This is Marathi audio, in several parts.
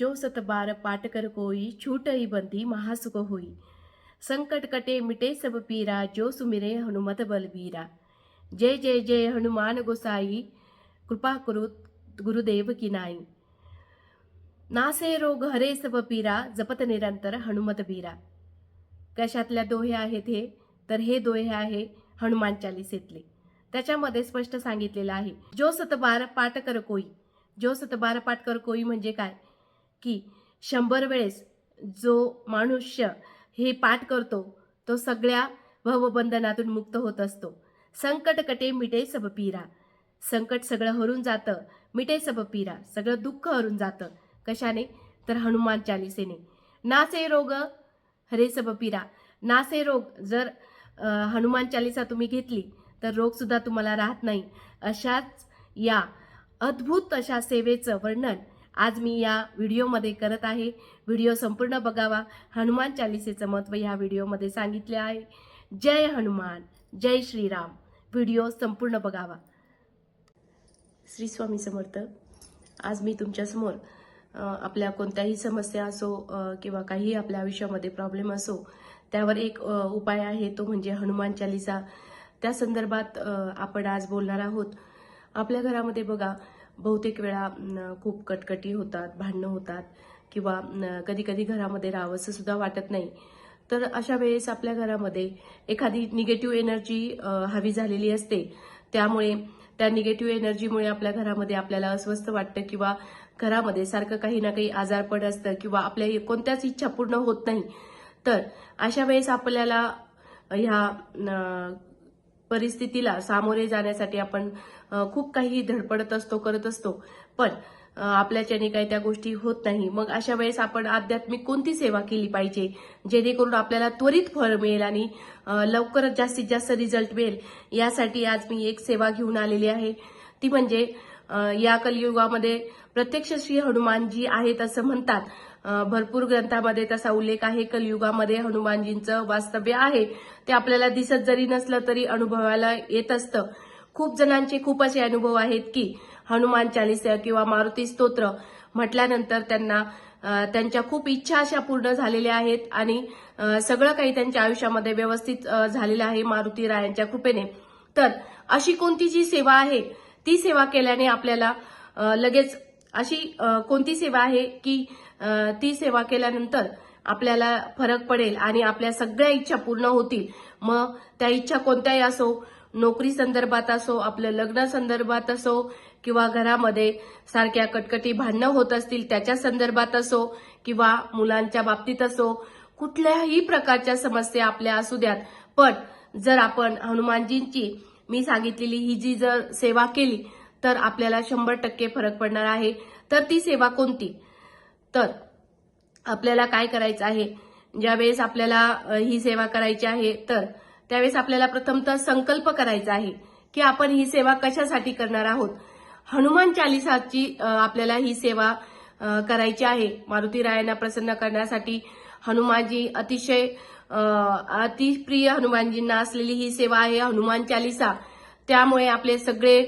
जो सत बार पाट कर कोई छूटई बंदी महासुख होई संकट कटे मिटे सब पीरा जो सुमिरे हनुमत बलबीरा जय जय जय हनुमान गोसाई कृपा करू गुरुदेव की नाई नासे रोग हरे सब पीरा जपत निरंतर हनुमत बीरा कशातल्या दोहे आहेत हे तर हे दोहे आहे हनुमान चालिसेतले त्याच्यामध्ये स्पष्ट सांगितलेलं आहे जो सतबार पाट कर कोई जो सतबार पाट कर कोई म्हणजे काय की शंभर वेळेस जो मनुष्य हे पाठ करतो तो सगळ्या भवबंधनातून मुक्त होत असतो. संकट कटे मिटे सब पिरा. संकट सगळं हरून जातं मिटे सब पिरा. सगळं दुःख हरून जातं. कशाने? तर हनुमान चालिसेने. नासे रोग हरे सब पिरा. नासे रोग जर हनुमान चालिसा तुम्ही घेतली तर रोगसुद्धा तुम्हाला राहत नाही. अशाच या अद्भुत अशा सेवेचं वर्णन आज मी या व्हिडिओमध्ये करत आहे. व्हिडिओ संपूर्ण बघावा. हनुमान चालिसेचं महत्त्व या व्हिडिओमध्ये सांगितले आहे. जय हनुमान. जय श्रीराम. व्हिडिओ संपूर्ण बघावा. श्री स्वामी समर्थ आज मी तुमच्यासमोर आपल्या कोणत्याही समस्या असो किंवा काही आपल्या आयुष्यामध्ये प्रॉब्लेम असो त्यावर एक उपाय आहे तो म्हणजे हनुमान चालिसा. त्या संदर्भात आपण आज बोलणार आहोत. आपल्या घरामध्ये बघा बहुतेक वेळा खूप कटकटी होतात भांडणं होतात किंवा कधी कधी घरामध्ये राहावंसं सुद्धा वाटत नाही. तर अशा वेळेस आपल्या घरामध्ये एखादी निगेटिव्ह एनर्जी हवी झालेली असते. त्यामुळे त्या निगेटिव्ह एनर्जीमुळे आपल्या घरामध्ये आपल्याला अस्वस्थ वाटतं किंवा घरामध्ये सारखं काही ना काही आजारपण असतं किंवा आपल्या कोणत्याच इच्छा पूर्ण होत नाही. तर अशा वेळेस आपल्याला ह्या परिस्थितीला सामोरे जाण्यासाठी आपण खूप काही धडपडत असतो करत असतो. पण आपल्याच्याने काही त्या गोष्टी होत नाही. मग अशा वेळेस आपण आध्यात्मिक कोणती सेवा केली पाहिजे? जेणेकरून आपल्याला त्वरित फळ मिळेल आणि लवकरच जास्तीत जास्त रिझल्ट मिळेल यासाठी आज मी एक सेवा घेऊन आलेली आहे. ती म्हणजे या कलियुगामध्ये प्रत्यक्ष श्री हनुमानजी आहेत असं म्हणतात. भरपूर ग्रंथामध्ये तसा उल्लेख आहे. कलियुगामध्ये हनुमानजींचं वास्तव्य आहे. ते आपल्याला दिसत जरी नसलं तरी अनुभवायला येत असतं. खूप जणांचे खूप असे अनुभव आहेत की हनुमान चालिसा किंवा मारुती स्तोत्र म्हटल्यानंतर त्यांना त्यांच्या खूप इच्छा अशा पूर्ण झालेल्या आहेत आणि सगळं काही त्यांच्या आयुष्यामध्ये व्यवस्थित झालेलं आहे मारुती रायांच्या कृपेने. तर अशी कोणती जी सेवा आहे ती सेवा केल्याने आपल्याला लगेच अशी कोणती सेवा आहे की ती सेवा केल्यानंतर आपल्याला फरक पडेल आणि आपल्या सगळ्या इच्छा पूर्ण होतील. मग त्या इच्छा कोणत्याही असो नोकरी संदर्भात असो आपलं लग्न संदर्भात असो किंवा घरामध्ये सारख्या कटकटी भांडणं होत असतील त्याच्या संदर्भात असो किंवा मुलांच्या बाबतीत असो कुठल्याही प्रकारच्या समस्या आपल्या असू द्यात. पण जर आपण हनुमानजींची मी सांगितलेली ही जी जर सेवा केली तर आपल्याला शंभर टक्के फरक पडणार आहे. तर ती सेवा कोणती? तर आपल्याला काय करायचं आहे? ज्यावेळेस आपल्याला ही सेवा करायची आहे तर त्यावेळेस आपल्याला प्रथमतः संकल्प करायचा आहे की आपण ही सेवा कशासाठी करणार आहोत. हनुमान चालिसाची आपल्याला ही सेवा करायची आहे. मारुती रायांना प्रसन्न करण्यासाठी हनुमानजी अतिशय अतिप्रिय हनुमानजींना असलेली ही सेवा आहे हनुमान चालिसा. त्यामुळे आपले सगळे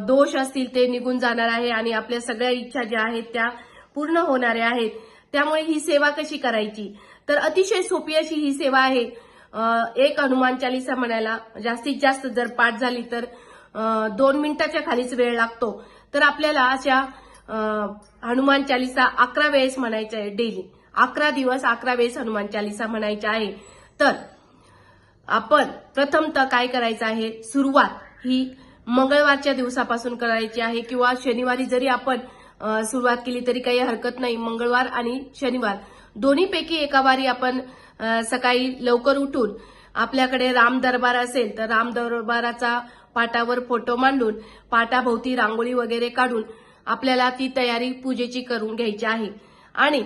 दोष असतील ते निघून जाणार आहे आणि आपल्या सगळ्या इच्छा ज्या आहेत त्या पूर्ण होणाऱ्या आहेत. त्यामुळे ही सेवा कशी करायची? तर अतिशय सोपी अशी ही सेवा आहे. एक हनुमान चालिसा म्हणायला जास्तीत जास्त जर पाठ झाली तर दोन मिनिटाच्या खालीच वेळ लागतो. तर आपल्याला अशा हनुमान चालिसा अकरा वेळेस म्हणायचं आहे डेली. अकरा दिवस अकरा वेळेस हनुमान चालिसा म्हणायच्या आहे. तर आपण प्रथमतः काय करायचं आहे? सुरुवात ही मंगळवारच्या दिवसापासून करायची आहे किंवा शनिवारी जरी आपण सुरुवात केली तरी काही हरकत नाही. मंगळवार आणि शनिवार. दोन्हीपैकी एका वारी आपण सकाळी लवकर उठून आपल्याकडे राम दरबार असेल तर राम दरबाराचा पाटावर फोटो मांडून पाटाभोवती रांगोळी वगैरे काढून आपल्याला ती तयारी पूजेची करून घ्यायची आहे. आणि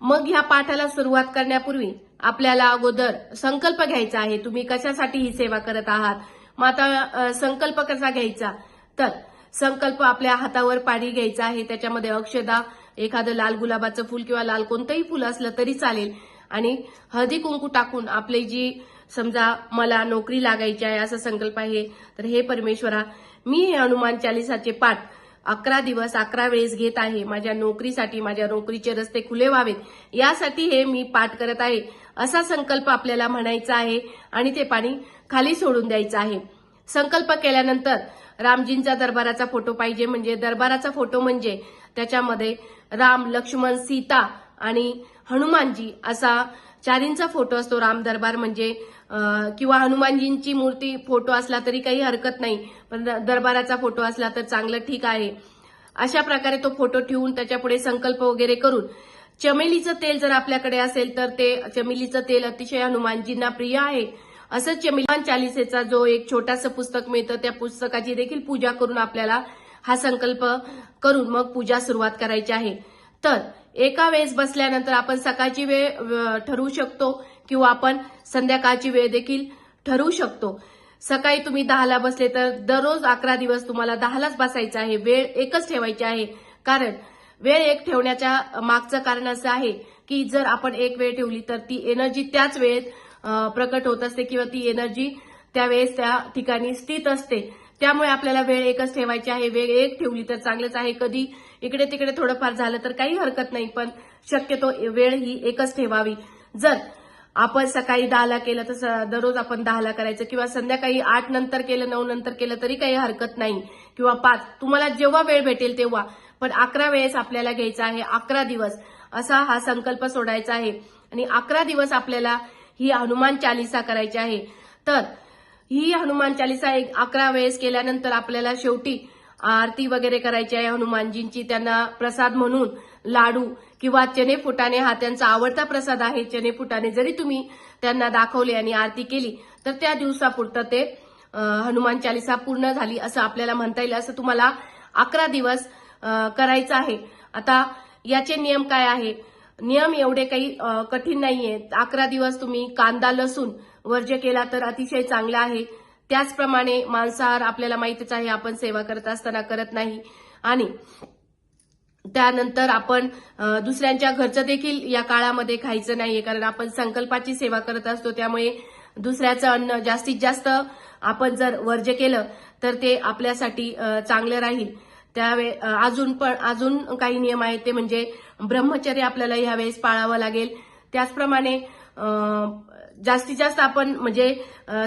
मग ह्या पाठाला सुरुवात करण्यापूर्वी आपल्याला अगोदर संकल्प घ्यायचा आहे. तुम्ही कशासाठी ही सेवा करत आहात? मग आता संकल्प कसा घ्यायचा? तर संकल्प आपल्या हातावर पाणी घ्यायचा आहे. त्याच्यामध्ये अक्षदा एखादं लाल गुलाबाचं फुल किंवा लाल कोणतंही फुल असलं तरी चालेल. आणि हळदी कुंकू टाकून आपली जी समजा मला नोकरी लागायची आहे असा संकल्प आहे तर हे परमेश्वरा मी हे हनुमान चालिसाचे पाठ अकरा दिवस अकरा वेळेस घेत आहे. माझ्या नोकरीसाठी माझ्या नोकरीचे रस्ते खुले व्हावेत. यासाठी हे मी पाठ करत आहे. असा संकल्प आपल्याला म्हणायचा आहे आणि ते पाणी खाली सोडून द्यायचं आहे. संकल्प केल्यानंतर रामजींचा दरबाराचा फोटो पाहिजे म्हणजे दरबाराचा फोटो म्हणजे त्याच्यामध्ये राम लक्ष्मण सीता आणि हनुमानजी असा चारींचा फोटो असतो. राम दरबार म्हणजे किंवा हनुमानजींची मूर्ती फोटो असला तरी काही हरकत नाही पण दरबाराचा फोटो असला तर चांगलं ठीक आहे. अशा प्रकारे तो फोटो ठेवून त्याच्यापुढे संकल्प वगैरे करून चमेलीचं तेल जर आपल्याकडे असेल तर ते चमेलीचं तेल अतिशय हनुमानजींना प्रिय आहे. असंच मिलान चालिसेचा जो एक छोटासा पुस्तक मिळतं त्या पुस्तकाची देखील पूजा करून आपल्याला हा संकल्प करून मग पूजा सुरुवात करायची आहे. तर एका वेळेस बसल्यानंतर आपण सकाळची वेळ ठरवू शकतो किंवा आपण संध्याकाळची वेळ देखील ठरवू शकतो. सकाळी तुम्ही दहाला बसले तर दररोज अकरा दिवस तुम्हाला दहालाच बसायचं आहे. वेळ एकच ठेवायची आहे. कारण वेळ एक ठेवण्याच्या मागचं कारण असं आहे की जर आपण एक वेळ ठेवली तर ती एनर्जी त्याच वेळेत प्रकट होत असते किंवा ती एनर्जी त्यावेळेस त्या ठिकाणी स्थित असते. त्यामुळे आपल्याला वेळ एकच ठेवायची आहे. वेळ एक ठेवली तर चांगलंच आहे. कधी इकडे तिकडे थोडंफार झालं तर काही हरकत नाही पण शक्यतो वेळ ही एकच ठेवावी. जर आपण सकाळी दहाला केलं तर स- दररोज आपण दहाला करायचं किंवा संध्याकाळी आठ नंतर केलं नऊ नंतर केलं तरी काही हरकत नाही. किंवा पाच. तुम्हाला जेव्हा वेळ भेटेल तेव्हा. पण अकरा वेळेस आपल्याला घ्यायचा आहे अकरा दिवस. असा हा संकल्प सोडायचा आहे. आणि अकरा दिवस आपल्याला ही हनुमान चालिसा करायची आहे. तर ही हनुमान चालिसा एक अकरा वेळेस केल्यानंतर आपल्याला शेवटी आरती वगैरे करायची आहे हनुमानजींची. त्यांना प्रसाद म्हणून लाडू किंवा चणे फुटाणे हा त्यांचा आवडता प्रसाद आहे. चने फुटाणे जरी तुम्ही त्यांना दाखवले आणि आरती केली तर त्या दिवसापुरतं ते हनुमान चालिसा पूर्ण झाली असं आपल्याला म्हणता येईल. असं तुम्हाला अकरा दिवस करायचं आहे. आता याचे नियम काय आहे? नियम एवढे काही कठीण नाहीये. अकरा दिवस तुम्ही कांदा लसूण वर्ज्य केला तर अतिशय चांगला आहे. त्याचप्रमाणे मांसाहार आपल्याला माहितीच आहे आपण सेवा करत असताना करत नाही. आणि त्यानंतर आपण दुसऱ्यांच्या घरचं देखील या काळामध्ये खायचं नाहीये कारण आपण संकल्पाची सेवा करत असतो. त्यामुळे दुसऱ्याचं अन्न जास्तीत जास्त आपण जर वर्ज्य केलं तर ते आपल्यासाठी चांगलं राहील. त्यावे अजून पण अजून काही नियम आहेत ते म्हणजे ब्रह्मचर्य आपल्याला यावेळेस पाळावं लागेल. त्याचप्रमाणे जास्तीत जास्त आपण म्हणजे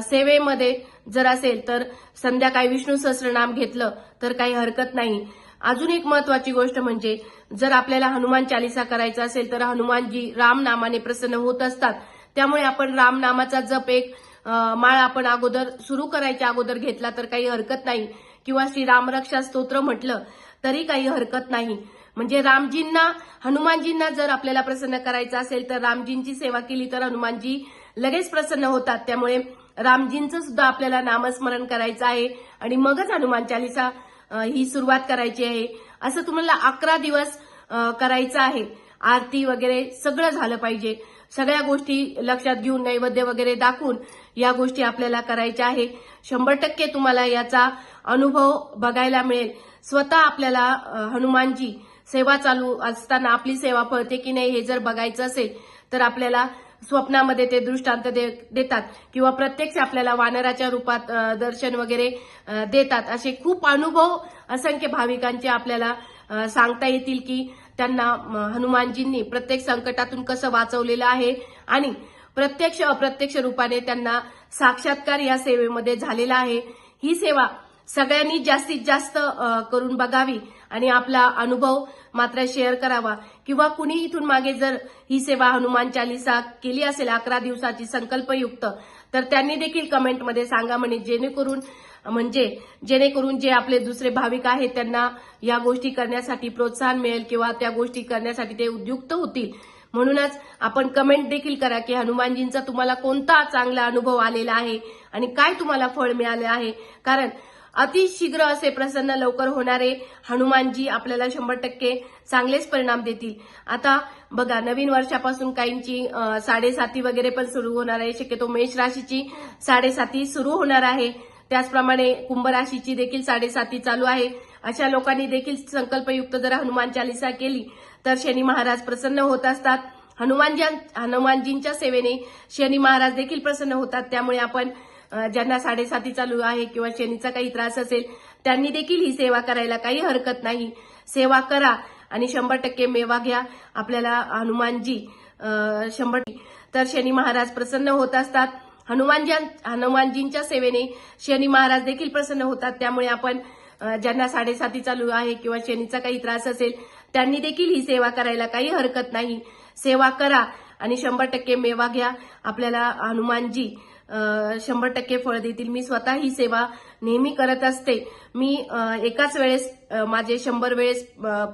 सेवेमध्ये जर असेल तर संध्याकाळी विष्णू सहस्रनाम घेतलं तर काही हरकत नाही. अजून एक महत्वाची गोष्ट म्हणजे जर आपल्याला हनुमान चालिसा करायचा असेल तर हनुमानजी रामनामाने प्रसन्न होत असतात. त्यामुळे आपण रामनामाचा जप एक माळ आपण अगोदर सुरू करायच्या अगोदर घेतला तर काही हरकत नाही. किंवा श्री रामरक्षा स्तोत्र म्हटलं तरी काही हरकत नाही. म्हणजे रामजींना हनुमानजींना जर आपल्याला प्रसन्न करायचं असेल तर रामजींची सेवा केली तर हनुमानजी लगेच प्रसन्न होतात. त्यामुळे रामजींचं सुद्धा आपल्याला नामस्मरण करायचं आहे आणि मगच हनुमान चालिसा ही सुरुवात करायची आहे. असं तुम्हाला अकरा दिवस करायचं आहे. आरती वगैरे सगळं झालं पाहिजे. सगळ्या गोष्टी लक्षात घेऊन नैवेद्य वगैरे दाखवून या गोष्टी आपल्याला करायच्या आहे. शंभर टक्के तुम्हाला याचा अनुभव बघायला मिळेल. स्वतः आपल्याला हनुमानजी सेवा चालू असताना आपली सेवा पळते की नाही हे जर बघायचं असेल तर आपल्याला स्वप्नामध्ये ते दृष्टांत दे- देतात किंवा प्रत्यक्ष आपल्याला वानराच्या रूपात दर्शन वगैरे देतात. असे खूप अनुभव असंख्य भाविकांचे आपल्याला सांगता येतील की त्यांना हनुमानजींनी प्रत्येक संकटातून कसं वाचवलेलं आहे आणि प्रत्यक्ष अप्रत्यक्ष रूपाने त्यांना साक्षात्कार या सेवेमध्ये झालेला आहे. ही सेवा सगळ्यांनी जास्तीत जास्त करून बघावी आणि आपला अनुभव मात्र शेअर करावा. किंवा कुणी इथून मागे जर ही सेवा हनुमान चालिसा केली असेल अकरा दिवसाची संकल्पयुक्त तर त्यांनी देखील कमेंटमध्ये सांगा म्हणे जेणेकरून म्हणजे जेणेकरून जे आपले दुसरे भाविक आहेत त्यांना या गोष्टी करण्यासाठी प्रोत्साहन मिळेल किंवा त्या गोष्टी करण्यासाठी ते उद्युक्त होतील. म्हणूनच आपण कमेंट देखील करा की हनुमानजींचा तुम्हाला कोणता चांगला अनुभव आलेला आहे आणि काय तुम्हाला फळ मिळाले आहे. कारण अतिशीघ्र असे प्रसन्न लवकर होणारे हनुमानजी आपल्याला शंभर टक्के चांगलेच परिणाम देतील. आता बघा नवीन वर्षापासून काहींची साडेसाती वगैरे पण सुरू होणार आहे. शक्यतो मेष राशीची साडेसाती सुरू होणार आहे. त्याचप्रमाणे कुंभ राशीची देखील साडेसाती चालू आहे. अशा लोकांनी देखील संकल्पयुक्त जर हनुमान चालिसा केली. तर शनी महाराज प्रसन्न होत असतात. हनुमानजी हनुमानजींच्या सेवेने शनी महाराज देखील प्रसन्न होतात. त्यामुळे आपण ज्यांना साडेसाती चालू आहे किंवा शनीचा काही त्रास असेल त्यांनी देखील ही सेवा करायला काही हरकत नाही. सेवा करा आणि शंभर टक्के मेवा घ्या. आपल्याला हनुमानजी शंभर तर शनी महाराज प्रसन्न होत असतात. हनुमानजी हनुमानजींच्या सेवेने शनी महाराज देखील प्रसन्न होतात. त्यामुळे आपण ज्यांना साडेसाती चालू आहे किंवा शनीचा काही त्रास असेल त्यांनी देखील ही सेवा करायला काही हरकत नाही. सेवा करा आणि शंभर टक्के मेवा घ्या. आपल्याला हनुमानजी शंभर टक्के फळ देतील. मी स्वतः ही सेवा नेहमी करत असते. मी एकाच वेळेस माझे शंभर वेळेस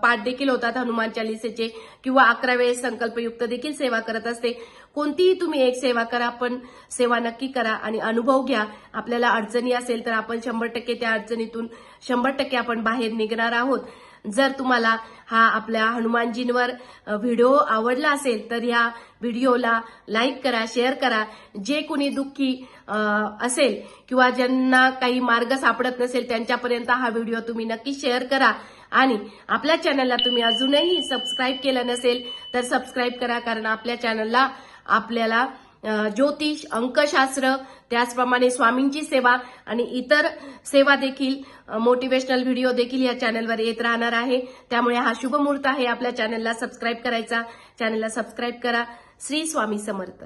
पाठ देखील होतात हनुमान चालिसेचे किंवा अकरा वेळेस संकल्पयुक्त देखील सेवा करत असते. कोणतीही तुम्ही एक सेवा करा पण सेवा नक्की करा आणि अनुभव घ्या. आपल्याला अडचणी असेल तर आपण शंभर टक्के त्या अडचणीतून शंभर टक्के आपण बाहेर निघणार आहोत. जर तुम्हाला हा आपल्या हनुमानजींवर व्हिडिओ आवडला असेल तर या व्हिडिओला लाईक करा शेअर करा. जे कुणी दुःखी असेल किंवा ज्यांना काही मार्ग सापडत नसेल त्यांच्यापर्यंत हा व्हिडिओ तुम्ही नक्की शेअर करा. आणि आपल्या चॅनलला तुम्ही अजूनही सबस्क्राईब केलं नसेल तर सबस्क्राईब करा कारण आपल्या चॅनलला आपल्याला ज्योतिष अंकशास्त्र त्याचप्रमाणे स्वामींची सेवा आणि इतर सेवा देखील मोटिवेशनल व्हिडिओ देखील या चॅनलवर येत राहणार आहे. त्यामुळे हा शुभ मुहूर्त आहे आपल्या चॅनलला सबस्क्राईब करायचा. चॅनलला सबस्क्राईब करा. श्री स्वामी समर्थ.